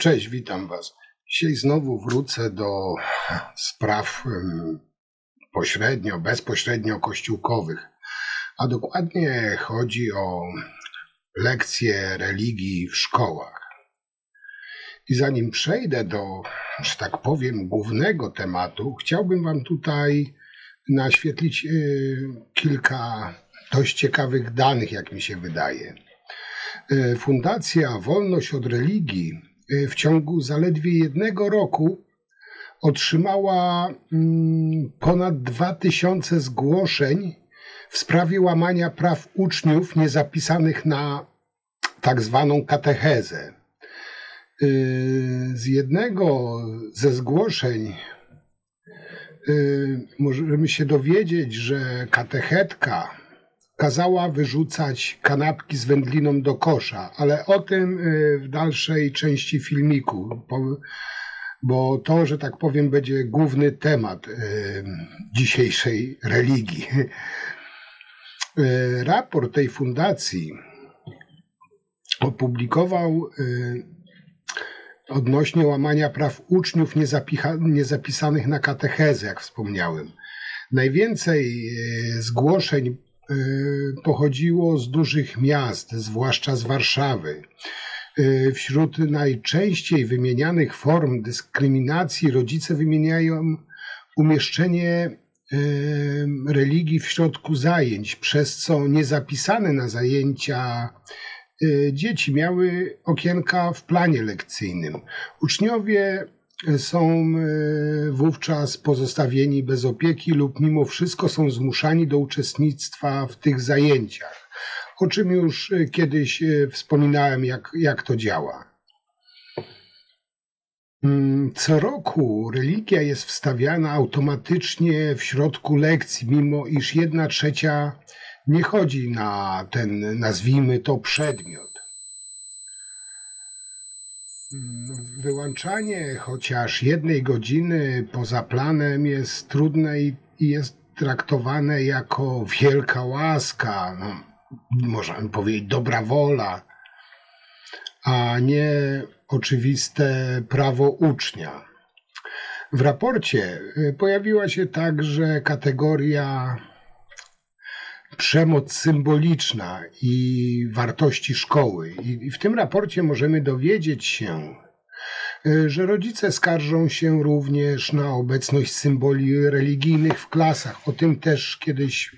Cześć, witam Was. Dzisiaj znowu wrócę do spraw pośrednio, bezpośrednio kościółkowych. A dokładnie chodzi o lekcje religii w szkołach. I zanim przejdę do, że tak powiem, głównego tematu, chciałbym Wam tutaj naświetlić y, kilka dość ciekawych danych, jak mi się wydaje. Y, Fundacja Wolność od Religii w ciągu zaledwie jednego roku otrzymała mm, ponad 2000 zgłoszeń w sprawie łamania praw uczniów niezapisanych na tak zwaną katechezę. Y, Z jednego ze zgłoszeń y, możemy się dowiedzieć, że katechetka kazała wyrzucać kanapki z wędliną do kosza, ale o tym y, w dalszej części filmiku, bo to, że tak powiem, będzie główny temat y, dzisiejszej religii. Y, Raport tej fundacji opublikował odnośnie łamania praw uczniów niezapisanych na katechezę, jak wspomniałem. Najwięcej zgłoszeń pochodziło z dużych miast, zwłaszcza z Warszawy. E, Wśród najczęściej wymienianych form dyskryminacji rodzice wymieniają umieszczenie e, religii w środku zajęć, przez co niezapisane na zajęcia dzieci miały okienka w planie lekcyjnym. Uczniowie są e, wówczas pozostawieni bez opieki lub mimo wszystko są zmuszani do uczestnictwa w tych zajęciach, o czym już e, kiedyś e, wspominałem, jak, jak to działa. Mm, Co roku religia jest wstawiana automatycznie w środku lekcji, mimo iż jedna trzecia nie chodzi na ten, nazwijmy to, przedmiot. Mm, Wyłączanie chociaż jednej godziny poza planem jest trudne i jest traktowane jako wielka łaska, no, powiedzieć dobra wola, a nie oczywiste prawo ucznia. W raporcie y, pojawiła się także kategoria przemoc symboliczna i wartości szkoły. I w tym raporcie możemy dowiedzieć się, że rodzice skarżą się również na obecność symboli religijnych w klasach. O tym też kiedyś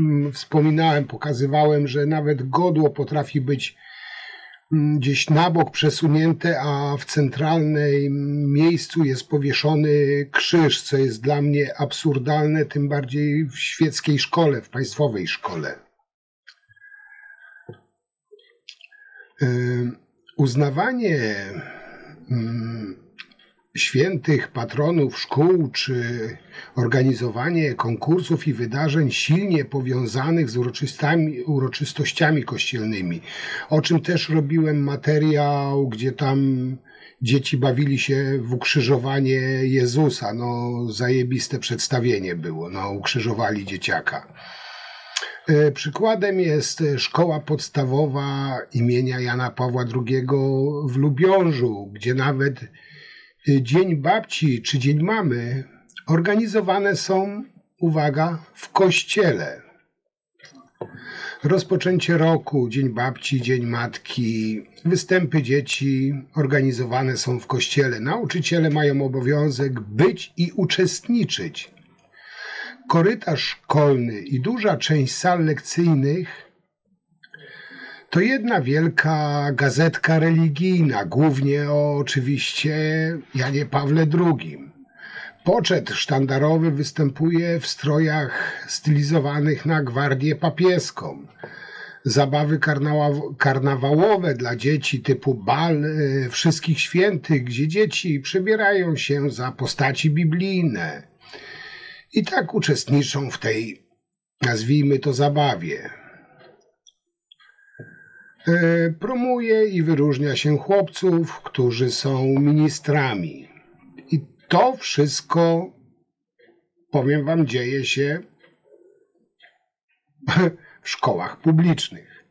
mm, wspominałem, pokazywałem, że nawet godło potrafi być mm, gdzieś na bok przesunięte, a w centralnym miejscu jest powieszony krzyż, co jest dla mnie absurdalne, tym bardziej w świeckiej szkole, w państwowej szkole. Y, Uznawanie mm, świętych patronów szkół czy organizowanie konkursów i wydarzeń silnie powiązanych z uroczystościami kościelnymi, o czym też robiłem materiał, gdzie tam dzieci bawili się w ukrzyżowanie Jezusa. No, zajebiste przedstawienie było. No, ukrzyżowali dzieciaka. E, Przykładem jest e, szkoła podstawowa imienia Jana Pawła II w Lubiążu, gdzie nawet e, Dzień Babci czy Dzień Mamy organizowane są, uwaga, w kościele. Rozpoczęcie roku, Dzień Babci, Dzień Matki, występy dzieci organizowane są w kościele. Nauczyciele mają obowiązek być i uczestniczyć korytarz szkolny i duża część sal lekcyjnych to jedna wielka gazetka religijna, głównie o oczywiście Janie Pawle II. Poczet sztandarowy występuje w strojach stylizowanych na gwardię papieską. Zabawy karnawa- karnawałowe dla dzieci typu bal e, wszystkich świętych, gdzie dzieci przebierają się za postaci biblijne i tak uczestniczą w tej, nazwijmy to, zabawie. E, Promuje i wyróżnia się chłopców, którzy są ministrami. I to wszystko, powiem Wam, dzieje się w szkołach publicznych.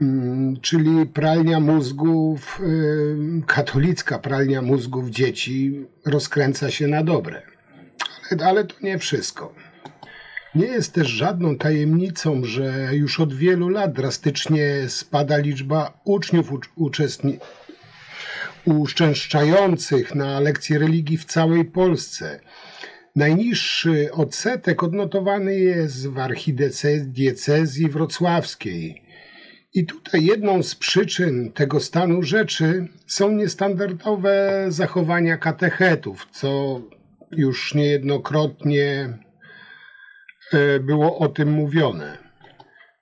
Mm, czyli pralnia mózgów, ym, katolicka pralnia mózgów dzieci rozkręca się na dobre. Ale, to nie wszystko. Nie jest też żadną tajemnicą, że już od wielu lat drastycznie spada liczba uczniów ucz- uczestni- uczęszczających na lekcje religii w całej Polsce. Najniższy odsetek odnotowany jest w archidiecezji wrocławskiej. I tutaj jedną z przyczyn tego stanu rzeczy są niestandardowe zachowania katechetów, co już niejednokrotnie e, było o tym mówione.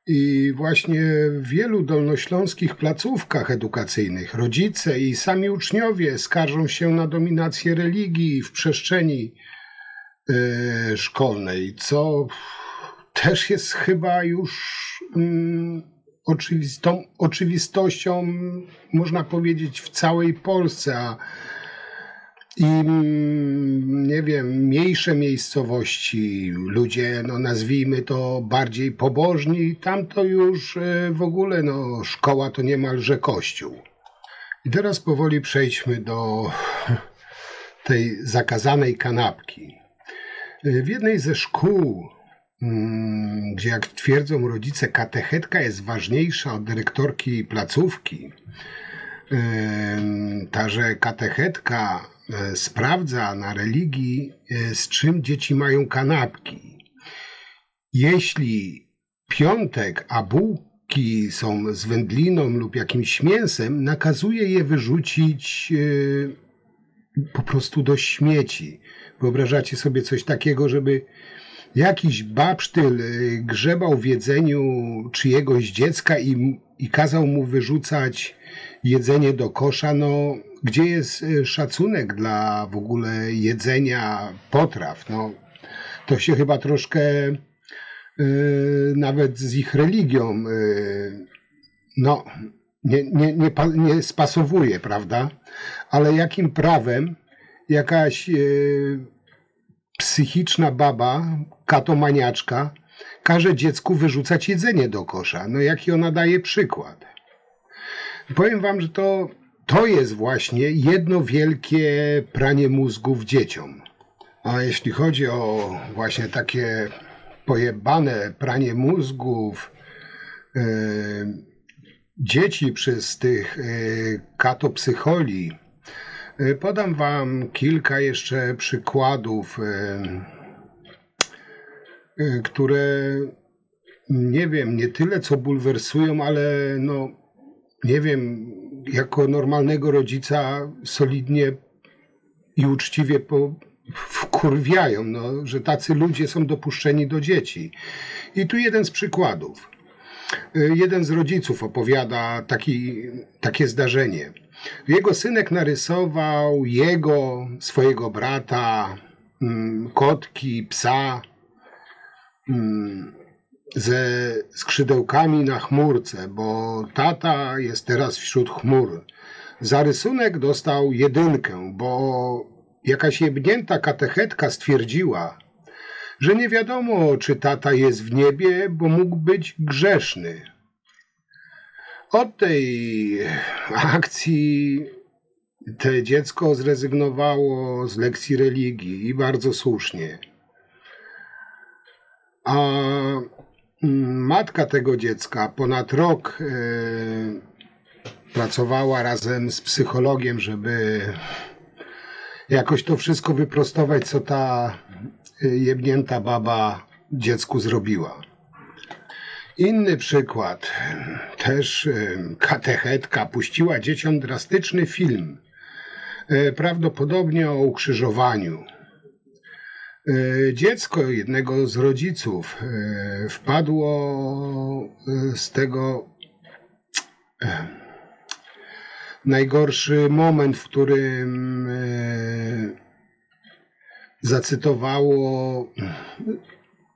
I właśnie w wielu dolnośląskich placówkach edukacyjnych rodzice i sami uczniowie skarżą się na dominację religii w przestrzeni e, szkolnej, co też jest chyba już mm, oczywistą, oczywistością, można powiedzieć, w całej Polsce, a im, nie wiem, mniejsze miejscowości, ludzie, no nazwijmy to bardziej pobożni, tam to już e, w ogóle, no szkoła to niemalże kościół. I teraz powoli przejdźmy do tej zakazanej kanapki. E, W jednej ze szkół, mm, gdzie jak twierdzą rodzice, katechetka jest ważniejsza od dyrektorki placówki, em, ta, że katechetka e, sprawdza na religii, e, z czym dzieci mają kanapki. Jeśli piątek, a bułki są z wędliną lub jakimś mięsem, nakazuje je wyrzucić e, po prostu do śmieci. Wyobrażacie sobie coś takiego, żeby jakiś babsztyl grzebał w jedzeniu czyjegoś dziecka i, i kazał mu wyrzucać jedzenie do kosza, no gdzie jest y, szacunek dla w ogóle jedzenia potraw? No, to się chyba troszkę y, nawet z ich religią y, no, nie, nie, nie, nie spasowuje, prawda? Ale jakim prawem jakaś y, psychiczna baba, katomaniaczka, każe dziecku wyrzucać jedzenie do kosza. No jaki ona daje przykład. Powiem wam, że to, to jest właśnie jedno wielkie pranie mózgów dzieciom. A jeśli chodzi o właśnie takie pojebane pranie mózgów yy, dzieci przez tych yy, katopsycholi, yy, podam wam kilka jeszcze przykładów, które nie wiem, nie tyle co bulwersują, ale no nie wiem, jako normalnego rodzica solidnie i uczciwie po, wkurwiają, no, że tacy ludzie są dopuszczeni do dzieci. I tu jeden z przykładów. Y, Jeden z rodziców opowiada taki, takie zdarzenie. Jego synek narysował jego, swojego brata, mm, kotki, psa mm, ze skrzydełkami na chmurce, bo tata jest teraz wśród chmur. Za rysunek dostał jedynkę, bo jakaś jebnięta katechetka stwierdziła, że nie wiadomo, czy tata jest w niebie, bo mógł być grzeszny. Od tej akcji te dziecko zrezygnowało z lekcji religii i bardzo słusznie. A matka tego dziecka ponad rok e, pracowała razem z psychologiem, żeby jakoś to wszystko wyprostować, co ta y, jebnięta baba dziecku zrobiła. Inny przykład. Też y, katechetka puściła dzieciom drastyczny film. Prawdopodobnie o ukrzyżowaniu. Y, Dziecko jednego z rodziców y, wpadło y, z tego najgorszy moment, w którym e, zacytowało,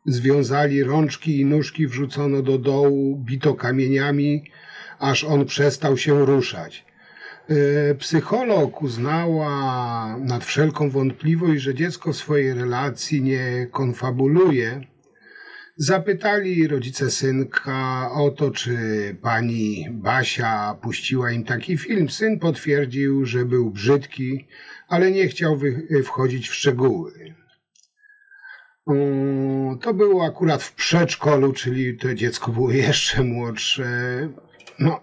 związali rączki i nóżki, wrzucono do dołu, bito kamieniami, aż on przestał się ruszać. E, Psycholog uznała nad wszelką wątpliwość, że dziecko swojej relacji nie konfabuluje, Zapytali rodzice synka o to, czy pani Basia puściła im taki film. Syn potwierdził, że był brzydki, ale nie chciał wchodzić w szczegóły. To było akurat w przedszkolu, czyli to dziecko było jeszcze młodsze. No,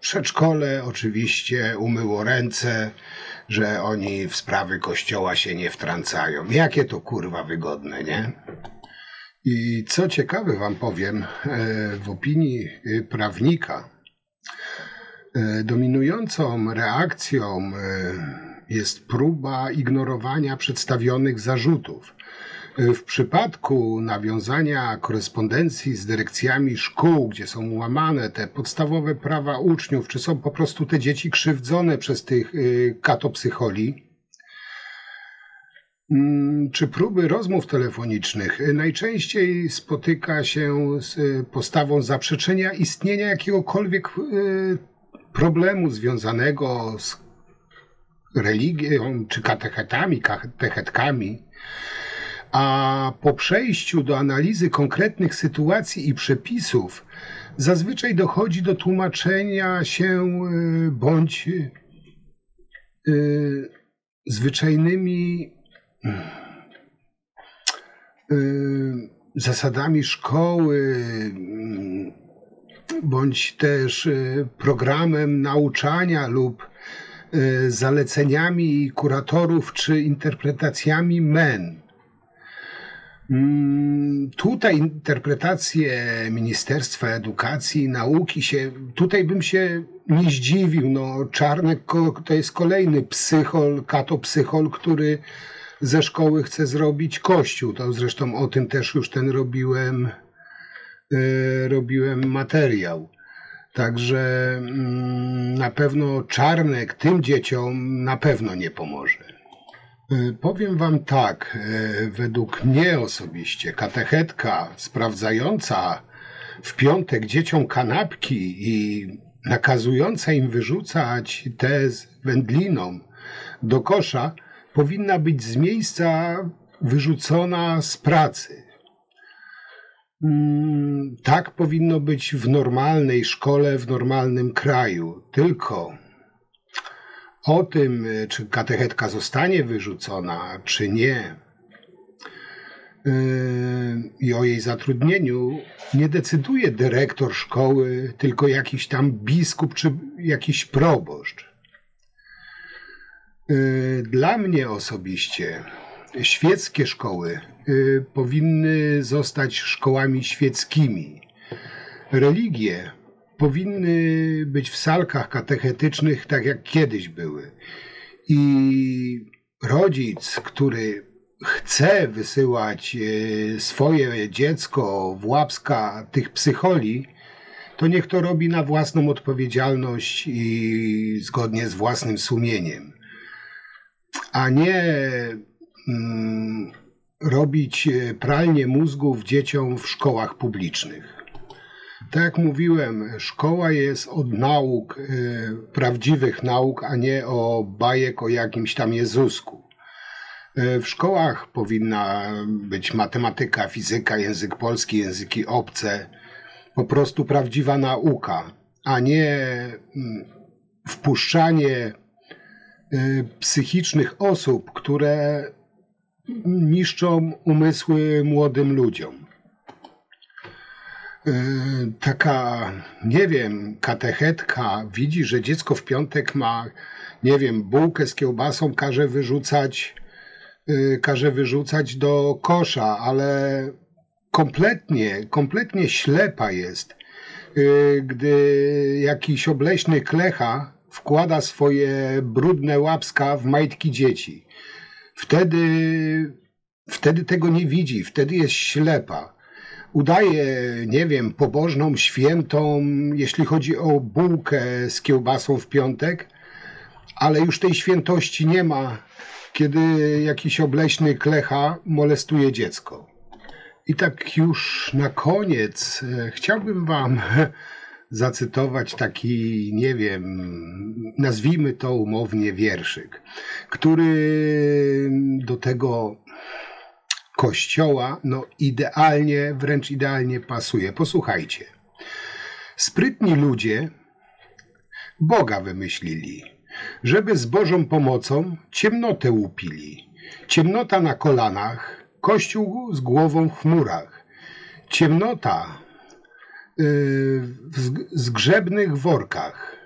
przedszkole oczywiście umyło ręce, że oni w sprawy kościoła się nie wtrącają. Jakie to kurwa wygodne, nie? I co ciekawe wam powiem, e, w opinii e, prawnika e, dominującą reakcją jest próba ignorowania przedstawionych zarzutów. W przypadku nawiązania korespondencji z dyrekcjami szkół, gdzie są łamane te podstawowe prawa uczniów, czy są po prostu te dzieci krzywdzone przez tych e, katopsycholi, Mm, czy próby rozmów telefonicznych y, najczęściej spotyka się z y, postawą zaprzeczenia istnienia jakiegokolwiek y, problemu związanego z religią czy katechetami, katechetkami, a po przejściu do analizy konkretnych sytuacji i przepisów zazwyczaj dochodzi do tłumaczenia się y, bądź y, zwyczajnymi y, zasadami szkoły, bądź też programem nauczania lub zaleceniami kuratorów czy interpretacjami men. Mm, Tutaj interpretacje Ministerstwa Edukacji i Nauki się, tutaj bym się nie zdziwił. No, Czarnek to jest kolejny psychol, katopsychol, który ze szkoły chce zrobić kościół. To zresztą o tym też już ten robiłem, e, robiłem materiał. Także mm, na pewno Czarnek tym dzieciom na pewno nie pomoże. E, Powiem Wam tak, e, według mnie osobiście, katechetka sprawdzająca w piątek dzieciom kanapki i nakazująca im wyrzucać te z wędliną do kosza, powinna być z miejsca wyrzucona z pracy. Mm, Tak powinno być w normalnej szkole, w normalnym kraju. Tylko o tym, y, czy katechetka zostanie wyrzucona, czy nie, yy, i o jej zatrudnieniu nie decyduje dyrektor szkoły, tylko jakiś tam biskup czy jakiś proboszcz. Yy, Dla mnie osobiście świeckie szkoły powinny zostać szkołami świeckimi. Religie powinny być w salkach katechetycznych tak jak kiedyś były. I rodzic, który chce wysyłać e, swoje dziecko w łapska tych psycholi, to niech to robi na własną odpowiedzialność i zgodnie z własnym sumieniem, a nie mm, robić e, pralnię mózgów dzieciom w szkołach publicznych. Tak jak mówiłem, szkoła jest od nauk, y, prawdziwych nauk, a nie o bajek o jakimś tam Jezusku. Y, W szkołach powinna być matematyka, fizyka, język polski, języki obce, po prostu prawdziwa nauka, a nie mm, wpuszczanie y, psychicznych osób, które niszczą umysły młodym ludziom. Yy, taka, nie wiem, katechetka widzi, że dziecko w piątek ma, nie wiem, bułkę z kiełbasą, każe wyrzucać, yy, każe wyrzucać do kosza, ale kompletnie, kompletnie ślepa jest, yy, gdy jakiś obleśny klecha wkłada swoje brudne łapska w majtki dzieci. Wtedy, wtedy tego nie widzi, wtedy jest ślepa udaje, nie wiem, pobożną, świętą, jeśli chodzi o bułkę z kiełbasą w piątek, ale już tej świętości nie ma, kiedy jakiś obleśny klecha molestuje dziecko. I tak już na koniec e, chciałbym Wam zacytować taki, nie wiem, nazwijmy to umownie wierszyk, który do tego kościoła, no idealnie, wręcz idealnie pasuje. Posłuchajcie. Sprytni ludzie Boga wymyślili, żeby z Bożą pomocą ciemnotę łupili. Ciemnota na kolanach, kościół z głową w chmurach. Ciemnota yy, w zg- zgrzebnych workach,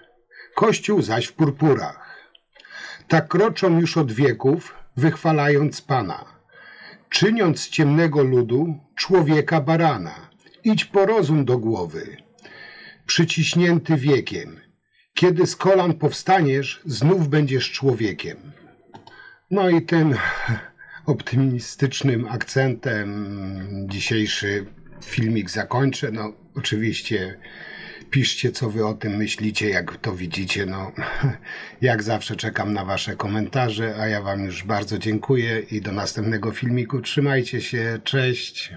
kościół zaś w purpurach. Tak kroczą już od wieków, wychwalając Pana, czyniąc ciemnego ludu człowieka barana. Idź po rozum do głowy, przyciśnięty wiekiem. Kiedy z kolan powstaniesz, znów będziesz człowiekiem. No i tym optymistycznym akcentem dzisiejszy filmik zakończę. No, oczywiście piszcie, co wy o tym myślicie, jak to widzicie. No, jak zawsze czekam na wasze komentarze, a ja wam już bardzo dziękuję i do następnego filmiku. Trzymajcie się, cześć.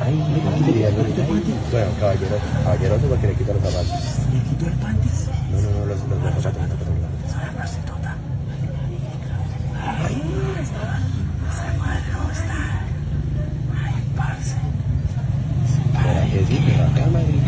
Ay, mira. Bueno, caballero, caballero, porque le quito los zapatos. ¿Le quito el pantis? No, no, no, los, los, los zapatos, los zapatos. Espera, que sí, pero acá.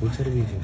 뭐 모처럼이 좀.